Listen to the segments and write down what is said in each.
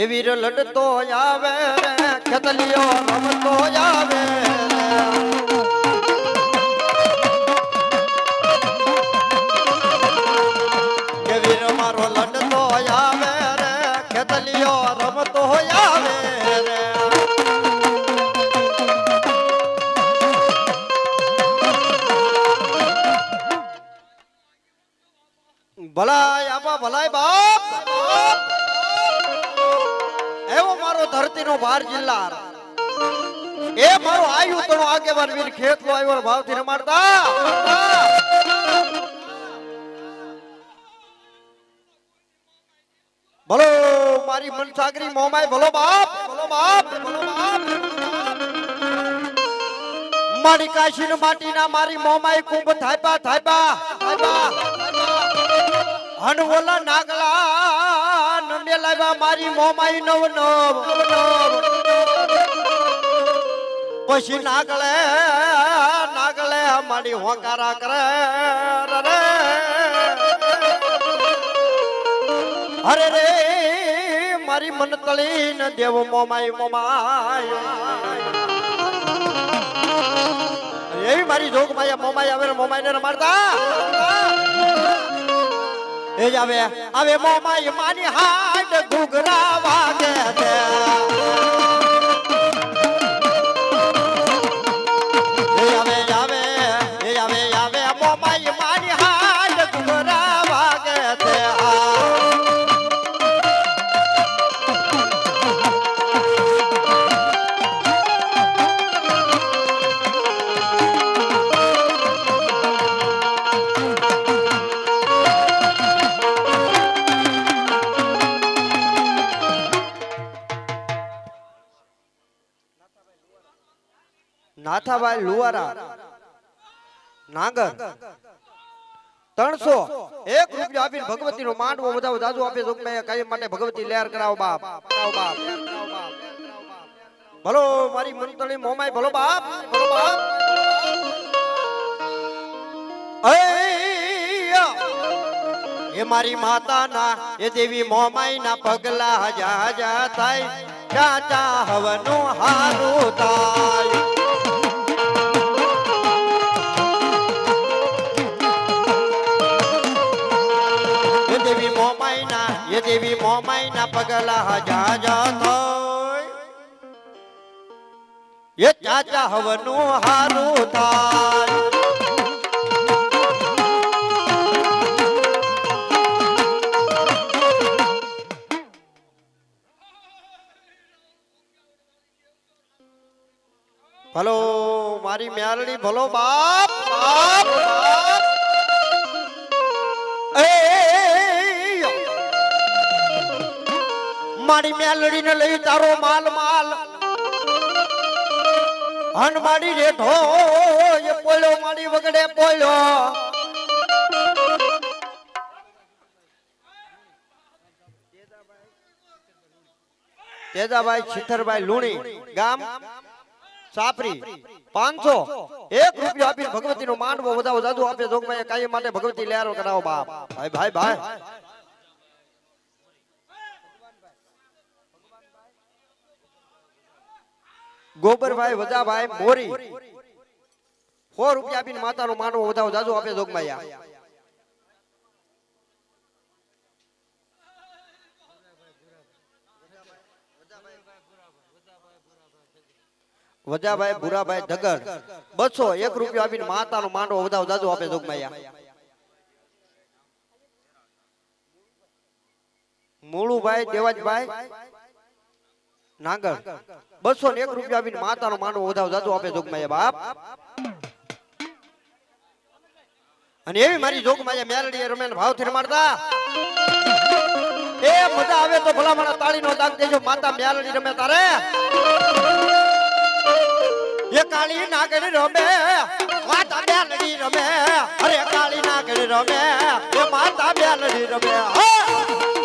બા એવી રે લડતો આવે ખેતલીઓ રમતો આવે મારો ધરતીનો ભાર જિલ્લા એ મારો આયુ તણો આગેવાન વીર ખેતલો આવ્યો ભાવથી રમાડતા ભલો મારી મનસાગરી મોમાય ભલો બાપ ભલો બાપ ભલો બાપ. મારી કાશી માટીના મારી મોમાય કુંભ થાયપા થાયપા થાયપા નાગલા નંદે લાવ્યા મારી મોમાઈ નવ નવ પછી નાગલે નાગલે મારી હોકારા કરે અરે રે, મારી મન તળી ન દેવ મોમાઈ મોમાય એવી મારી જોગ માયા મોમાઈ આવે મોમાઈ ને રમાડતા. એ જ આવે. હવે મોમાઈ માની હાડ ઘુઘરા વાગે છે. નાથાભાઈ લુવારા. નાગર. ત્રણસો. એક રૂપિયા આપીને ભગવતી નો માંડવો બધા દાદુ આપે જોગમાયા કાયમ માટે ભગવતી લહેર કરાવો બાપ. બાપ. ભલો, મારી મંતળી મોમાય ભલો બાપ. ભલો બાપ. એ મારી માતાના, એ દેવી મોમાઈ ના પગલા હજા હજા થાય. ચાચા હવનું હારું થાય. પગલા જા જા થાય એ ચાચા હવનું હારું થાય. ભલો, મારી મ્યારણી ભલો બાપ બાપ. મારી મ્યાલડી ને લઈ તારો માલ માલ હન રેઠો એ પોળ્યો મારી વગડે પોળ્યો તેજાભાઈ છીથરભાઈ લુણી, ગામ સાપરી, પાંચસો, એક રૂપિયો આપીને ભગવતી નો માંડવો વધાવો દાદુ આપે જોગભાઈ કાયમ માટે ભગવતી લેરો કરાવો બાપ. ભાઈ ભાઈ ભાઈ. ગોબરભાઈ વજાભાઈ મોરી. સો રૂપિયા આપીને માતાનો માનવો વધાવો. દાદુ આપે જોગભાઈ વજાભાઈ ભુરાભાઈ ધગર. બસો એક રૂપિયો આપીને માતાનો માંડવો વધાવો. દાદુ આપે જોગમાયા. મૂળુભાઈ દેવાજભાઈ. નાગર. બસો ને એક રૂપિયા આપીને માતાનો માંડવો વધાવ દાદુ આપે જોગમાયા બાપ. અને એવી મારી જોગમાયા મેલડી ભાવ ભાવથી રમાડતા એ મજા આવે તો ભલા મારા તાળી નો દાગ દેજો માતા મેલડી રમે તારે. એ કાળી નાગણી રમે માતા બેલડી રમે. અરે કાળી નાગણી રમે એ માતા બેલડી રમે. હા!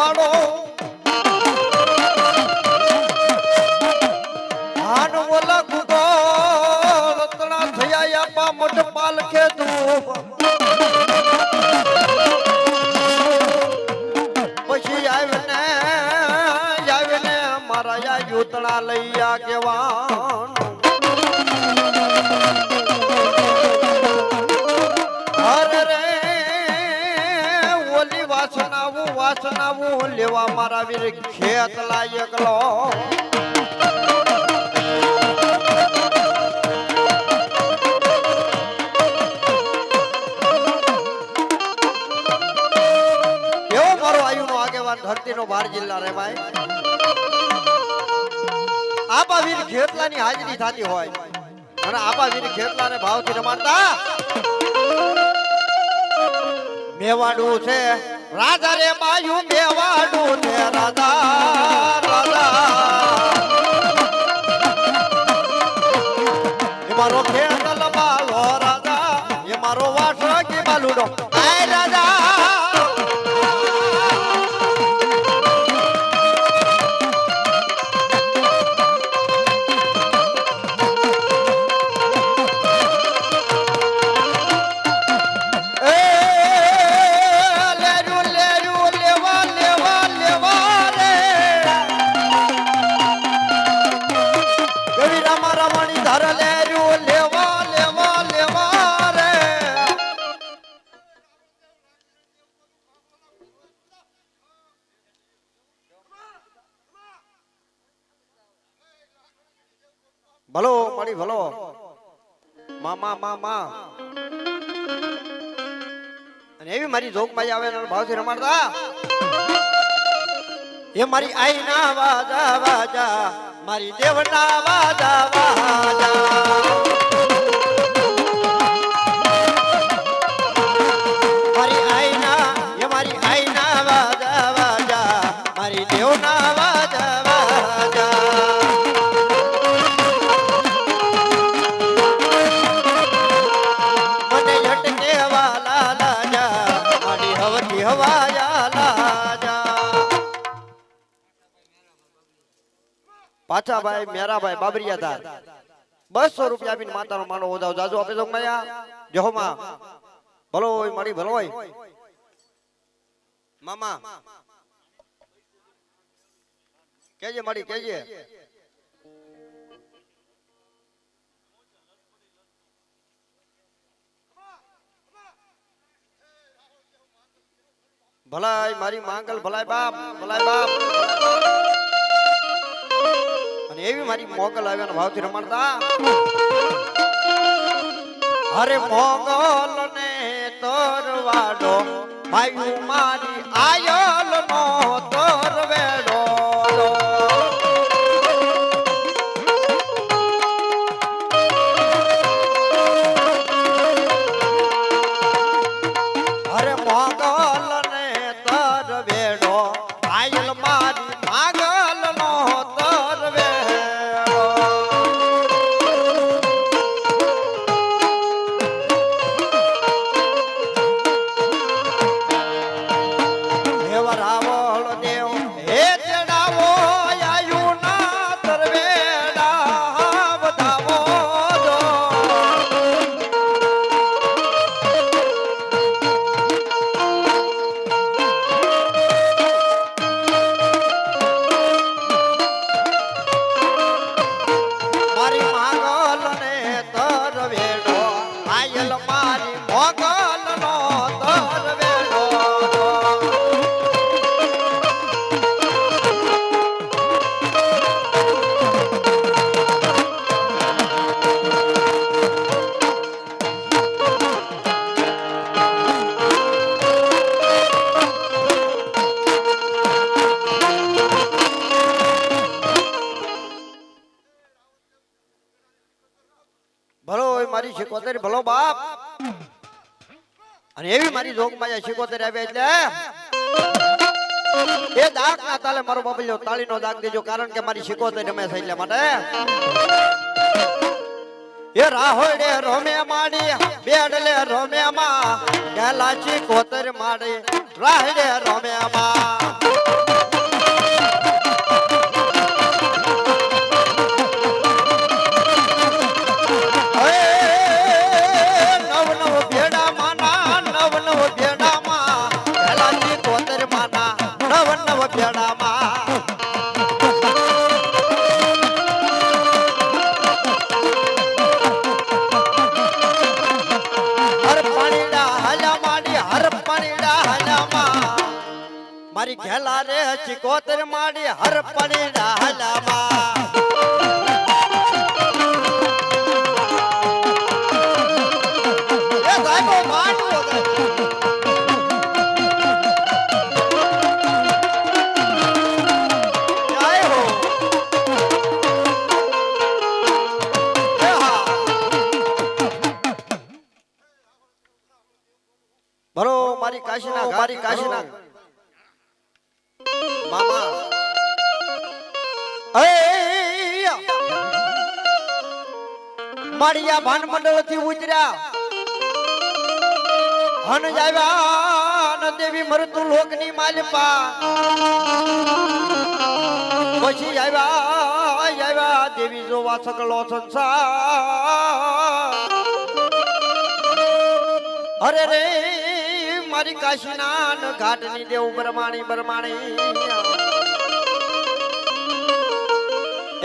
કોઈ ખેતલાની હાજરી થતી હોય. અને આપા ખેતલાને ભાવથી રમાડતા. મેવાડું છે. રાજા રે માયું મેવાડું છે, રાજા રાજા. એ મારો ખેતલ માલો રાજા, એ મારો વાસો કે બાલુડો? આય રાજા. મામા. મામા અને એવી મારી જોગમાં આવે ભાવથી રમાડતા. એ મારી આઈ ના વાજા વાજા, મારી દેવના વાજા વાજા. પાછા ભાઈ મેરાભાઈ બાબરિયાદાર બસો રૂપિયા આપીને માતાનો માનો ઓધાવ જાજુ આપે તો માયા. જહોમાં ભલો હોય, મારી ભલો હોય. મામા. કેજે મારી કેજે ભલાય મારી માંગલ ભલાય બાપ ભલાય બાપ. અને એવી મારી મોગલ આવ્યા ભાવથી રમાડતા. અરે મોગલ ને તરવાડો ભાઈ મારી આયલ નો તાળી નો દાગ દેજો, કારણ કે મારી શિકોતર રમે છે એટલે માટે. એ રાહોડે રોમે માડી બેડલે રોમે માં ગેલાચી કોતર માડી રાહડે રોમે માં. ચિકોતર માડી હર પાણીડા હાલા માં એ સાહેબો માનવો કે જય હો. એ હા. ભરો મારી કાશીના મારી કાશીના માળિયા ભાન મંડળથી ઉતર્યા હન જાવ્યા દેવી મરતું લોકની માલપા. પછી આવ્યા આવ્યા દેવી જોવા સકલો સંસાર. અરે રે, મારી ઘાટની દેવ બ્રહ્માણી બરમાણી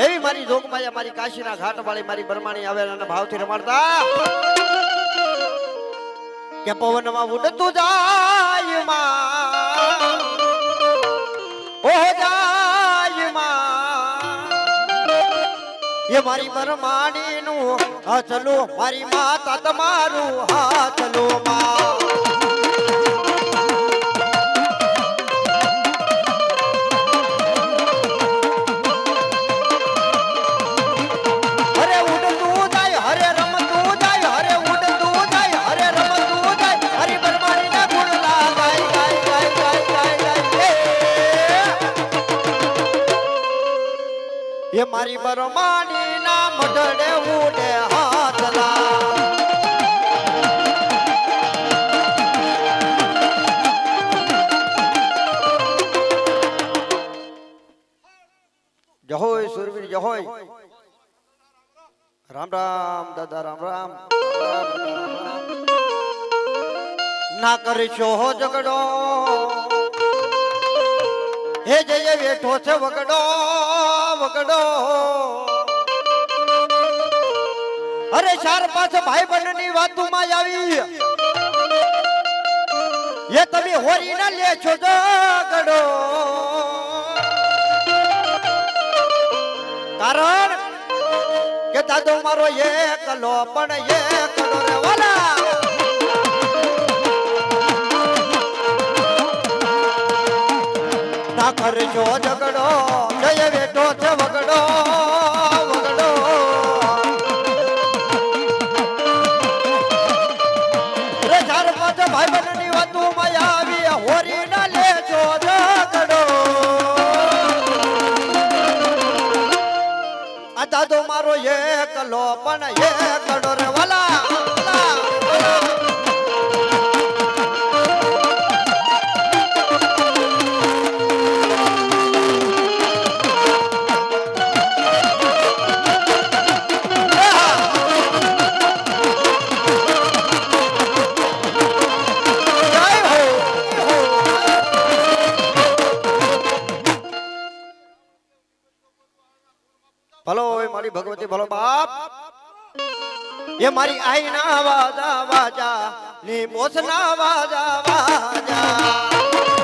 એવી મારી જોગમાયા મારી કાશીના ઘાટ વાળી મારી બરમાણી આવે અને ભાવથી રમાડતા. કે પવનમાં ઉડતું જાય માં. ઓ જાય એ મારી બરમાણી નું હાથલું, મારી માતા તમારું હાથલું માં. મારી બરમાની ના મઢડે ઉડે હાથલા જહોય, સુરવીર, જહોય. રામ રામ, દાદા, રામ રામ. ના કરી હો ઝઘડો. હે જય બેઠો છે વગડો. વગડો. અરે ચાર પાંચ ભાઈ બંધની વાતુમાં આવી. એ તમે હોરી ના લે છો જગડો કારણ કે દાદો મારો એકલો પણ એકલો રે વાલા. ના કરજો ઝઘડો જય બેઠો છે વગડો વગડો. રે ચાર પાંચ ભાઈ બહેનની વાતો માં આવી હોરી ના લેજો ઝઘડો. આ દાદો મારો એકલો પણ એકડો રે વાલા, એ મારી આઈ ના વાજા વાજા ની બોસ ના વાજા વાજા.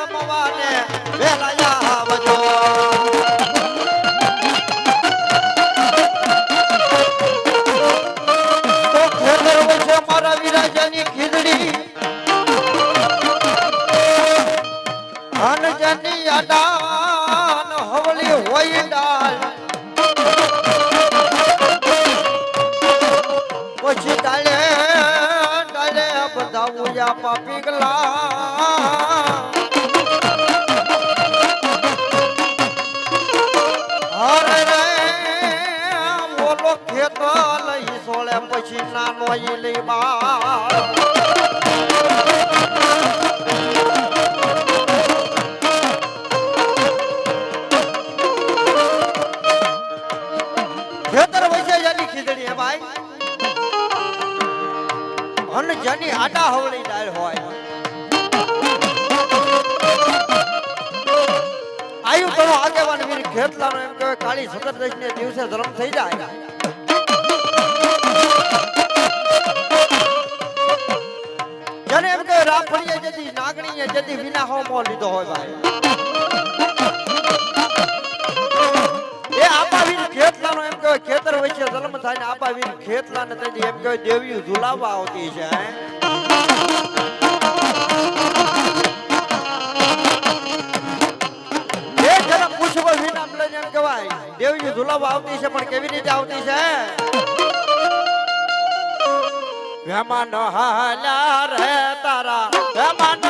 રમવાને વેલા આવજો. તો ખેતર વચ્ચે મારા વિરાજાની ખીચડી હનજની અડાન હવળી પછી ડાળે ડાળે બધા ઉજા પાપી ગલા. હે ભાઈ. અન જેની આડા હવળી ડાળ હોય. આયુ ઘણો આગેવાન વીર ખેતલાનો એમ કહેવાય, કાળી સતરદશ દિવસે ધર્મ થઈ જાય. કે રાફડીએ જતી નાગણીએ જતી વિના હો મો લીધો હોય ભાઈ એ આપાવીર ખેતલાનો એમ કહેવાય, ખેતર વચ્ચે જન્મ થાય ને આપાવીર ખેતલાને તેથી એમ કહેવાય દેવી ઝુલાવવા આવતી છે, હે? એ જરા પૂછવો વિના લઈને એમ કહેવાય દેવી ઝુલાવવા આવતી છે, પણ કેવી રીતે આવતી છે વેમાન હાલ્યા રે તારા વેમાન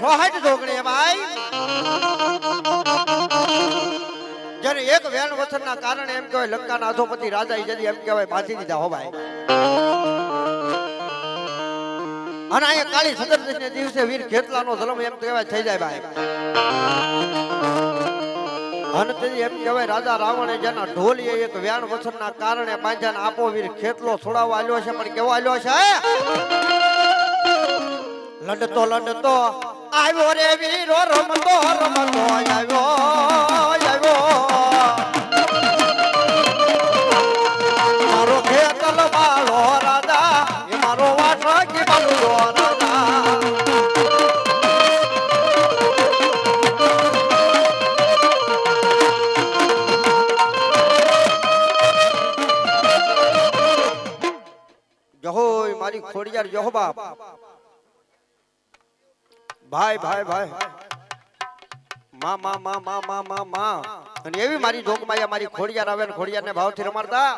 બાવન વીર ભાઈ જ્યારે એક વેણ વચનના કારણે એમ કહેવાય, લંકાના અધોપતિ રાજા જદી એમ કહેવાય, બાંધી દીધા હો ભાઈ અને અહીંયા કાળી સદરદશ ને દિવસે વીર ખેતલાનો જન્મ એમ કહેવાય, થઈ જાય ભાઈ અને એમ કહેવાય, રાજા રાવણે જેના ઢોલીએ એક વ્યાણ વચનના કારણે બાંધ્યાને આપો વીર ખેતલો છોડાવવા આવ્યો છે, પણ કેવો આવ્યો છે? લડતો લડતો. આવ્યો રે વીરો, રમતો રમતો, આવ્યો આવ્યો. મારો ખેતલ બાળો રાજા, એ મારો વાટો કે બાળો રાજા. જહોય મારી ખોડિયાર જહો બાપ ભાઈ ભાઈ ભાઈ. માં માં માં માં માં માં માં. અને એવી મારી જોગમાયા મારી ખોડિયાર આવે ને ખોડિયારને ભાવથી રમાડતા.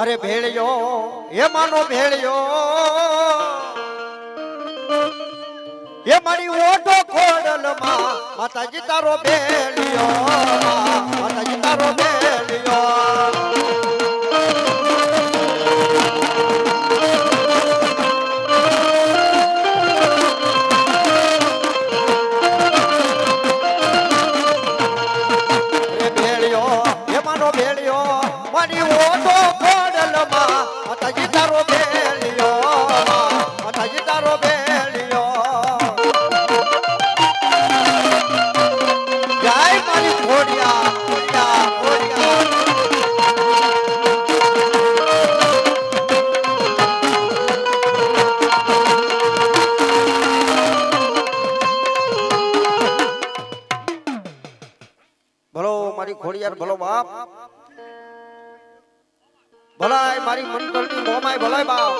અરે ભેળ્યો, એ માનો ભેળ્યો. એ મારી ઓટો ખોડલ માં માતાજી તારો ભેળ્યો. માતાજી તારો ભેળ્યો. મોમાય ભલાય બાપ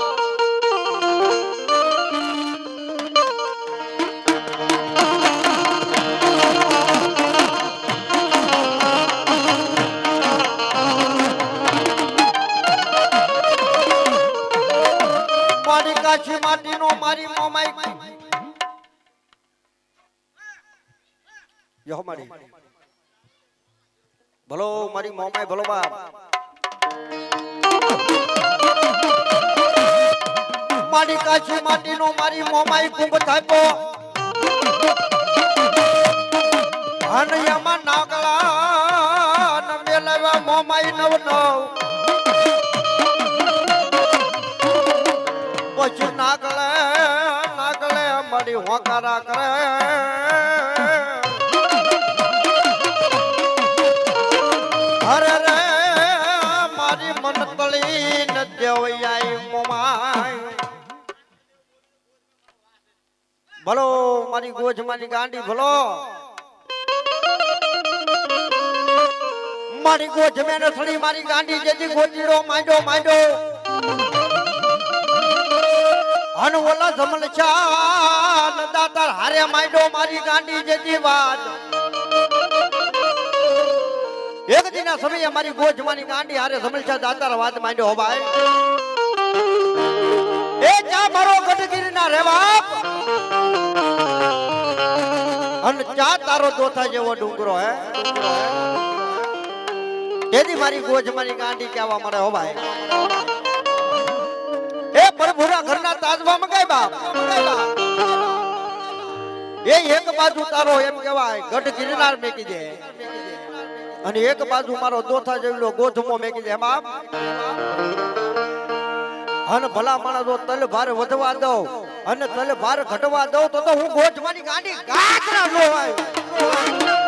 કાછી મોમાય યો મારી ભલો મારી મોમાય ભલો બાપ. મારી માટી નો મારી મોમાઈ કુંભ થાપ્યો. અને નાગળા ને મેલાવ્યા મોમાઈ નવ નવ. પછી નાગળે નાગળે મારી હોકારા કરે. ભલો, મારી ગોજ, મારી ગાંડી, ભલો. મારી ગોજ, મેં નથડી મારી ગાંડી, જેથી ગોજીડો, માંડો માંડો. અન ઓલા જમલ ચાલ, દાતાર હારે માંડો, મારી ગાંડી, જેથી વાત એક દિના સમયે મારી ગોજ, મારી ગાંડી હારે જમલ ચાલ, દાતાર વાત માંડ્યો હો ભાઈ. મારો ગઢગીરી ના રે બાપ ચા તારો દોથા જેવો ડુંગરો, હે? ડુંગરો મારી ગોજ મારી ગાંડી કહેવા મળે હો ભાઈ. એ પરભુરા ઘરના તાજવા મગાય બાપ. એ એક બાજુ તારો એમ કહેવાય ગઢ ગિરનાર મેકી દે. અને એક બાજુ મારો દોથા જેવડો ગોધમો મેકી દે બાપ? અને ભલા માણસ તલ ભાર વધવા દઉં અને તલ ભાર ઘટવા દઉં તો હું ગોઠવાની ગાંડી ગાતરા નો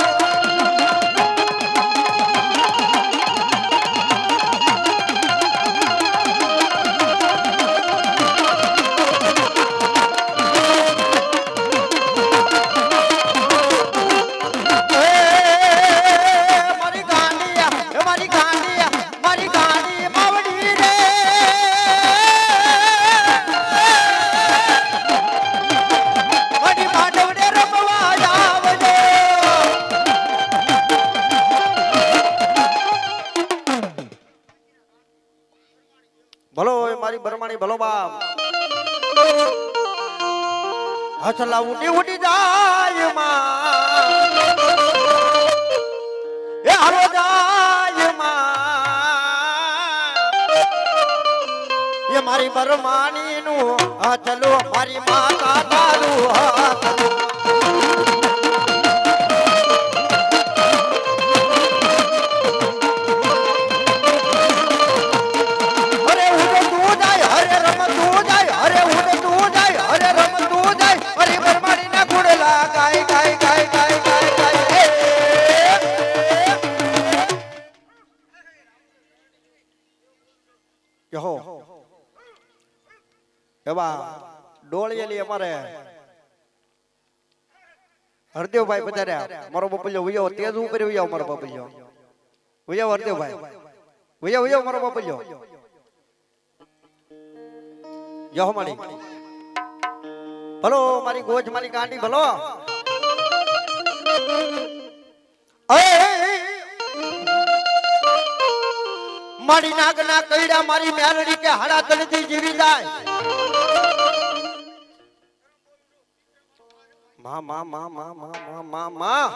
મારી બરમાની નું હાથલું મારી માતા તારું હાથલું. ડોળિયેલી અમારે. હરદેવભાઈ પધાર્યા મારો બપલ્યો ઉયો તેજ ઉપર ઉયો મારો બપલ્યો. ઉયો હરદેવભાઈ. ઉયો ઉયો મારો બપલ્યો. યહો મારી ભલો મારી ગોજ મારી ગાંડી ભલો! મારી નાગના કઈડા મારી મેલડી કે હાડા તળથી જીવી જાય. મા મા મા મા મા મા મા મા.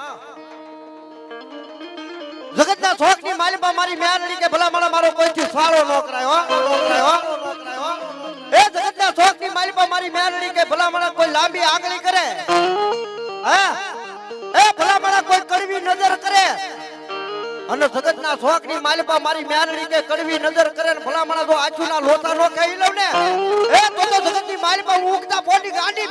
જગતના શોખની માલિપા મારી મેલડી કે ભલા મારા મારો કોઈથી સારો નો કરાય નો કરાય એ જગતના શોખની માલિપા મારી મેલડી કે ભલા મારા કોઈ લાંબી આંગળી કરે? હા? એ ભલા મારા કોઈ કડવી નજર કરે? અને જગતના શોખની માલિપા મારી મ્યાનડી કે કડવી નજર કરે ને ભલા મારા જો આછું ના લોતા નો કહી લઉં ને. એ તો તો જગતની માલિપા હું ઉગતા પોટી ગાંડી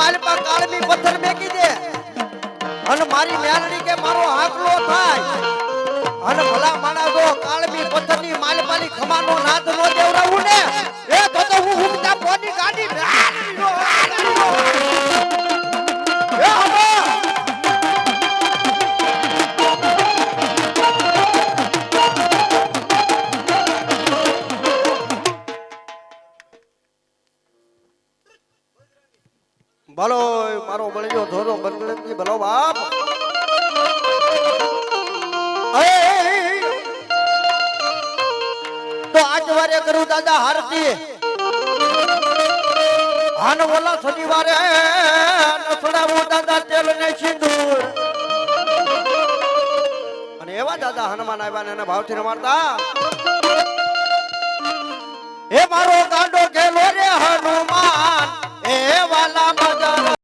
પડની કાળમી પથ્થર મેકી દે. અને મારી મેલડી કે મારો હાકલો થાય. અને ભલા માણા જો કાળમી પથ્થરની માલપાની ખમાનો નાદ નો દેવરાવું ને. શનિવારે કરું દાદા હારતી હાન બોલા શનિવારે નથડાવું દાદા તેલ ને સિંદૂર. અને એવા દાદા હનુમાન આવ્યા ને એને ભાવથી રમાડતા એ મારો ગાંડો ગેલો રે હનુમાન. એ વાલા મજા